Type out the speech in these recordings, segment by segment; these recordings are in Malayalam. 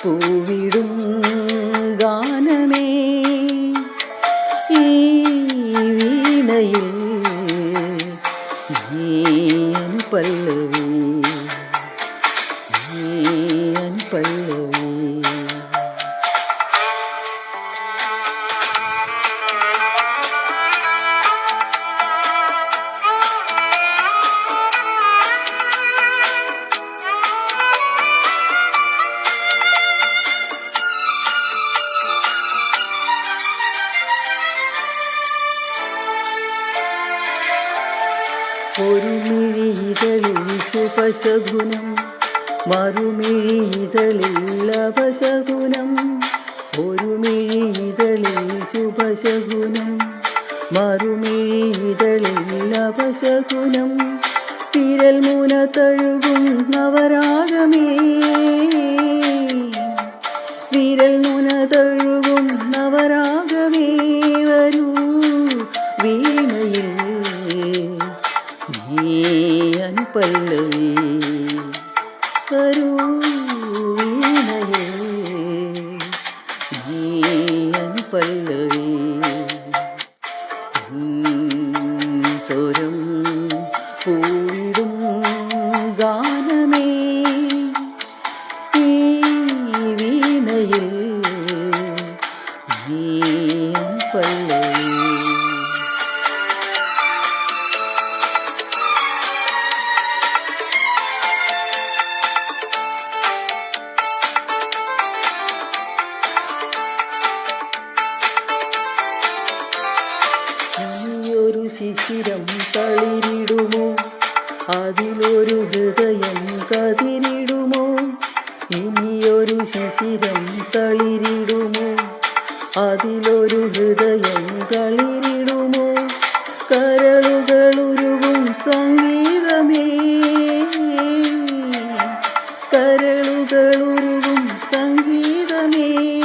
പൂവിടും ഗാനമേ ഈ വീണയിൽ നീ അനുപല്ലവി ഒരു മിഴിതളിൽ ശുഭശകുനം മറുമിഴിതളിൽ അപശകുനം. ഒരു മിഴിതളിൽ ശുഭശകുനം മറുമിഴിതളിൽ അപശകുനം. വിരൽ മുന തഴുകും നവരാഗമേ pássaro. ശിശിരം തളിരിടുമോ? അതിലൊരു ഹൃദയം കതിരിടുമോ? ഇനിയൊരു ശിശിരം തളിരിടുമോ? അതിലൊരു ഹൃദയം തളിരിടുമോ? കരളുകളുരുകും സംഗീതമേ. കരളുകളുരുകും സംഗീതമേ.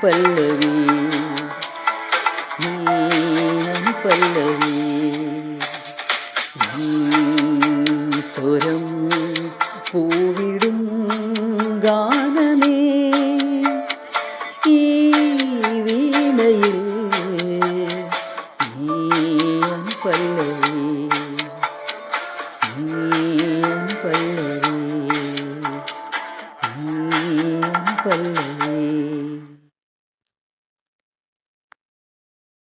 അനുപല്ലവി നീ അനുപല്ലവി ഉം, സ്വരം പൂവിടും ഗാനമേ ഈ വീണയിൽ നീ അനുപല്ലവി നീ അനുപല്ലവി നീ അനുപല്ലവി